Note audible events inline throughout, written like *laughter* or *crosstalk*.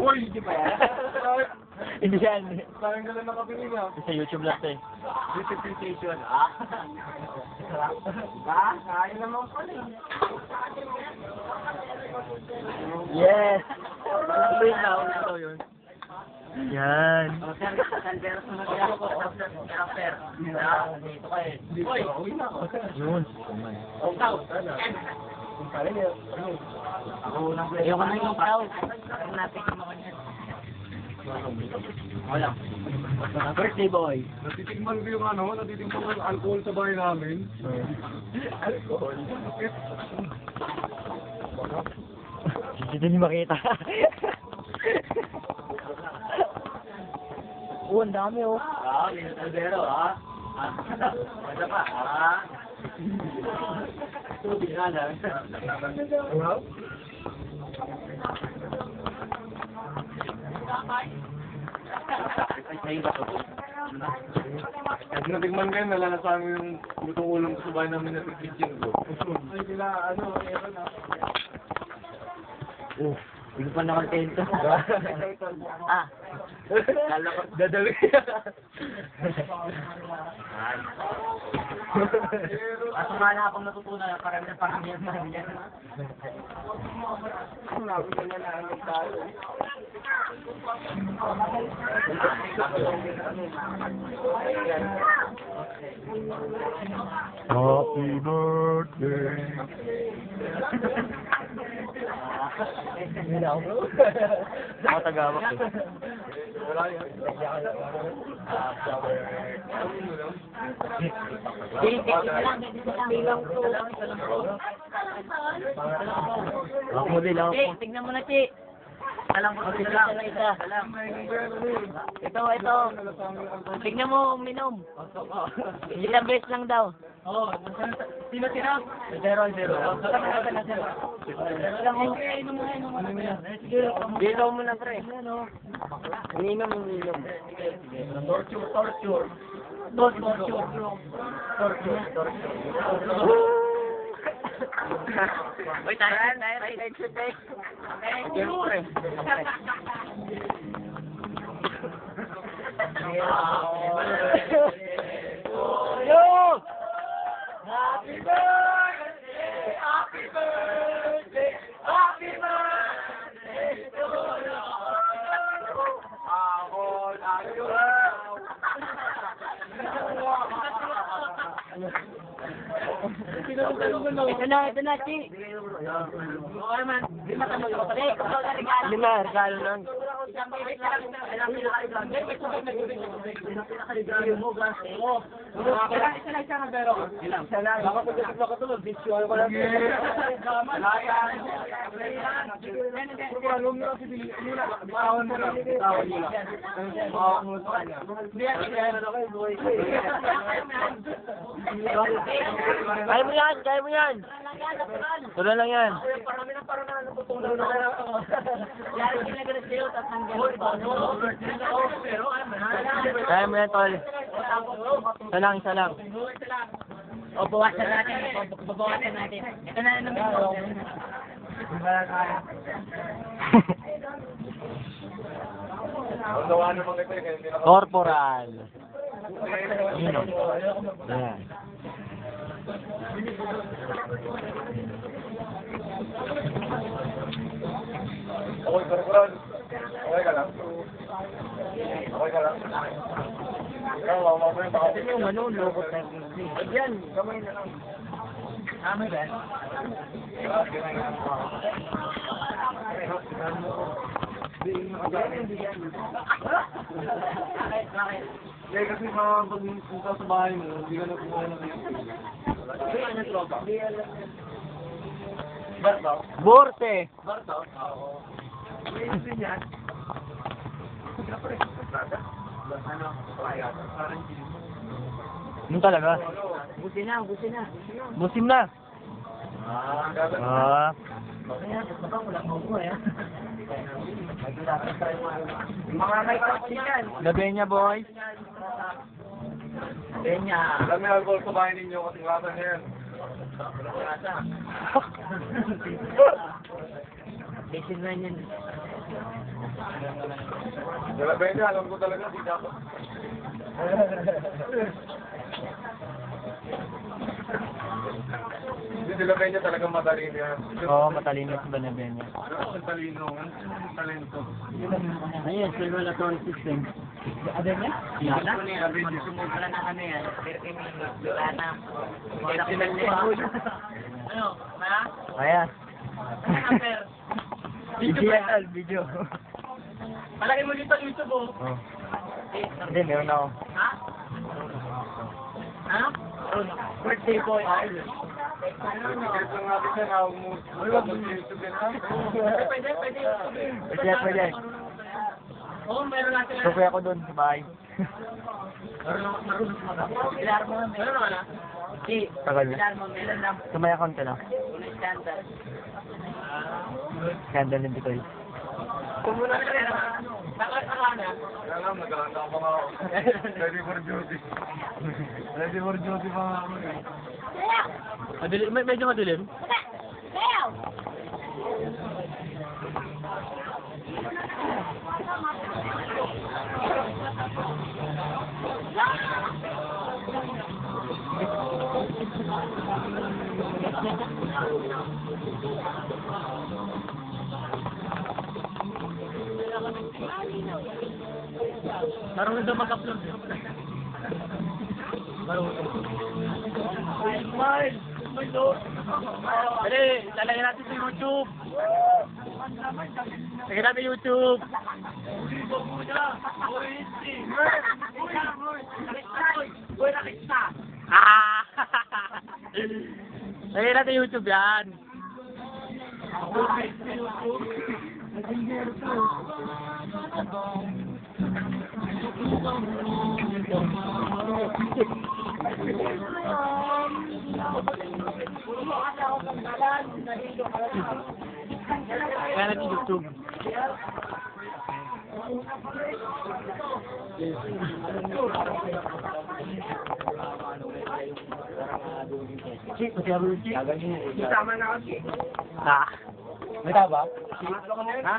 Uy, di ba yan? Hindi yan. Parang gano'n nakabili na. Sa YouTube lang to eh. Beautification, ah? Ba? Kain naman pala eh. Yes! Yun na? Ano yun? Yan. Uy, uwi na ako. Yun. Ayoko na yung tao. Birthday boy. Natitikman ko yung ano, natitikman ko yung alcohol sa bahay namin. Alcohol? Hindi din makita. *laughs* Oo, ang dami oh. Ah, may kaldero, ah. Ah, Ano pa, ah. Tubig na lang. Wow? At natikman kayo, nalalasan mo yung lutong ulam sa bahay namin na kitchen ko. Ay, sila, ano, meron na. Oh, hindi pa nakakento. *laughs* ah. Kala ko, dadali. At sumala akong natutunan parang na parang yan man yan. Sabi ko na namin tayo. Happy birthday. Ako tagawak eh. Ako mo din ako. Chi, tignan mo na, Chi. Alam ko, isa lang. Isa. Ito, ito. Tignan mo, uminom. Ilang beses lang daw. Oo, sino sino? Zero, zero. Dito mo na, pre. Ininom, ininom. Torture, torture. Torture. Torture, torture. Uy, tayo, tayo, tayo. Siyempre. Yo! Happy birthday! Ito na, ito na, Chi. Okay man, lima regalo. Lima, Kaya mo yan, kaya mo yan. Tuloy lang yan. Parami na parang na kaya ako. Yari kinagalas sa'yo, tapos Kaya mo yan, tol. Isa lang, isa lang. O, bawasan natin. Babawasan natin. Ito na naman *laughs* Corporal. Yun o. Yan. Okay, Corporal. Okay ka lang. Okay ka lang. Ikaw, mamamay pa ako. Yung ano, lobot na Yan, kamay na lang. Tama ba? Eh, kasi mga pag punta sa bahay mo, hindi ka na kumuha ng? Borte. Barto? Oo. Ano? Talaga? Busi na, busi na. Musim na. Ah. Ah. Mga may. Gabi niya, boys. Kanya. Alam mo yung alcohol sa bahay ninyo kasi lasa niya yan. *laughs* Basic na yan. Dala ba yun? Alam ko talaga, di dapat. Hindi sila ba niya talagang matalino yan? Oo, matalino si Benabenya. Ano ang talino? Ano talento? Ayun, circulatory system. Ano niya? Wala na yan. Sumubra na ano yan. 30 minutes. Wala na. Wala Ano? Ha? Ayan. Number? Video yan, video. Palagay mo dito YouTube oh. Oh. Hindi, meron ako. Ha? Ha? Birthday boy. Yan ha? Pwede, pwede. Pwede, pwede. Oo, meron natin. Tukoy ako doon sa bahay. Marunong, ba? Ilar mo, meron naman ah. Tagal na. Account ka na. Una standard. Scandal ng Bitoy. Kumuna ka rin. Bakit ka na? Kaya pa nga ako. Ready for duty. Ready for duty pa nga ako. Madilim, med- medyo madilim. Marunong daw mag-upload. Marunong. Lord! Dali, lalagyan natin sa YouTube. Lagyan natin YouTube. Ah! *laughs* Lagyan natin YouTube yan. Kaya natin YouTube. Si, pati ako yung si. Tama na kasi. May taba? Ha?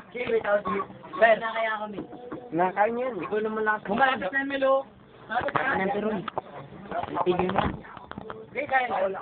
Ben. Na kaya kami. Nakain yan. Ikaw naman lang. Kumalapit na Melo. Ano pero? Tigil mo. Hindi, kaya na.